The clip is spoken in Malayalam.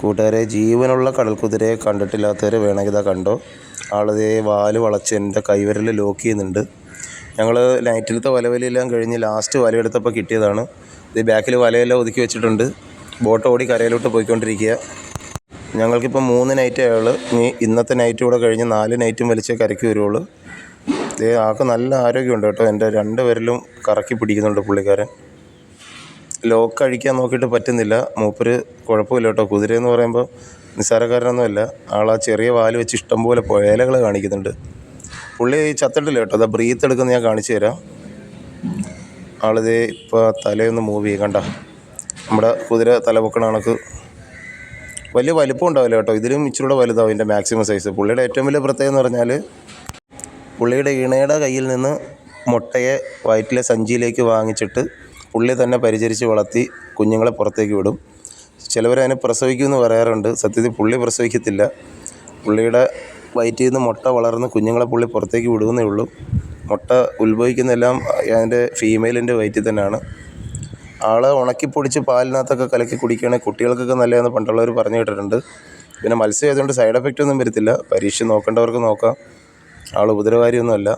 കൂട്ടുകാരെ ജീവനുള്ള കടൽക്കുതിരയെ കണ്ടിട്ടില്ലാത്തവർ വേണമെങ്കിൽ ഇതാ കണ്ടോ. ആളതേ വാൽ വളച്ച് എന്റെ കൈവരൽ ലോക്ക് ചെയ്യുന്നുണ്ട്. ഞങ്ങൾ നൈറ്റിലത്തെ വലവലിയെല്ലാം കഴിഞ്ഞ് ലാസ്റ്റ് വലയെടുത്തപ്പോൾ കിട്ടിയതാണ്. ഇത് ബാക്കിൽ വലയെല്ലാം ഒതുക്കി വെച്ചിട്ടുണ്ട്. ബോട്ട് ഓടി കരയിലോട്ട് പോയിക്കൊണ്ടിരിക്കുക. ഞങ്ങൾക്കിപ്പോൾ മൂന്ന് നൈറ്റ് ആയുള്ളൂ. ഇനി ഇന്നത്തെ നൈറ്റ് കൂടെ കഴിഞ്ഞ് നാല് നൈറ്റും വലിച്ചേ കരയ്ക്ക് വരുള്ളൂ ആൾക്ക് നല്ല ആരോഗ്യമുണ്ട് കേട്ടോ. എന്റെ രണ്ട് പേരിലും കറക്കി പിടിക്കുന്നുണ്ട് പുള്ളിക്കാരൻ. ലോക്ക് അഴിക്കാൻ നോക്കിയിട്ട് പറ്റുന്നില്ല. മൂപ്പര് കുഴപ്പമില്ല കേട്ടോ. കുതിര എന്ന് പറയുമ്പോൾ നിസ്സാരക്കാരനൊന്നുമല്ല. ആളാ ചെറിയ വാൽ വെച്ച് ഇഷ്ടംപോലെ പുഴയിലകൾ കാണിക്കുന്നുണ്ട്. പുള്ളി ചത്തിട്ടില്ല കേട്ടോ? അതാ ബ്രീത്ത് എടുക്കുന്ന ഞാൻ കാണിച്ചു തരാം. ആളിതേ ഇപ്പോൾ തലയൊന്ന് മൂവ് ചെയ്യും. കണ്ട? നമ്മുടെ കുതിര തലപൊക്കണ കണക്ക്. വലിയ വലിപ്പം ഉണ്ടാവില്ല കേട്ടോ. ഇതിലും ഇച്ചിരൂടെ വലുതാവും ഇതിന്റെ മാക്സിമം സൈസ് പുള്ളിയുടെ ഏറ്റവും വലിയ പ്രത്യേകത എന്ന് പറഞ്ഞാൽ പുള്ളിയുടെ ഇണയുടെ കയ്യിൽ നിന്ന് മുട്ടയെ വയറ്റിലെ സഞ്ചിയിലേക്ക് വാങ്ങിച്ചിട്ട് പുള്ളി തന്നെ പരിചരിച്ച് വളർത്തി കുഞ്ഞുങ്ങളെ പുറത്തേക്ക് വിടും. ചിലവർ അതിനെ പ്രസവിക്കുമെന്ന് പറയാറുണ്ട്. സത്യത്തിൽ പുള്ളി പ്രസവിക്കത്തില്ല. പുള്ളിയുടെ വയറ്റിൽ നിന്ന് മുട്ട വളർന്ന് കുഞ്ഞുങ്ങളെ പുള്ളി പുറത്തേക്ക് വിടുമെന്നേ ഉള്ളൂ. മുട്ട ഉത്ഭവിക്കുന്നതെല്ലാം അതിന്റെ ഫീമെയിലിന്റെ വയറ്റിൽ തന്നെയാണ്. ആളെ ഉണക്കിപ്പൊടിച്ച് പാലിനകത്തൊക്കെ കലക്കി കുടിക്കുകയാണെങ്കിൽ കുട്ടികൾക്കൊക്കെ നല്ലതെന്ന് പണ്ടുള്ളവർ പറഞ്ഞു കേട്ടിട്ടുണ്ട്. പിന്നെ മത്സ്യം ആയതുകൊണ്ട് സൈഡ് എഫക്റ്റ് ഒന്നും വരത്തില്ല. പരീക്ഷ നോക്കേണ്ടവർക്ക് നോക്കാം. ആൾ ഉപദ്രവകാരിയൊന്നുമല്ല.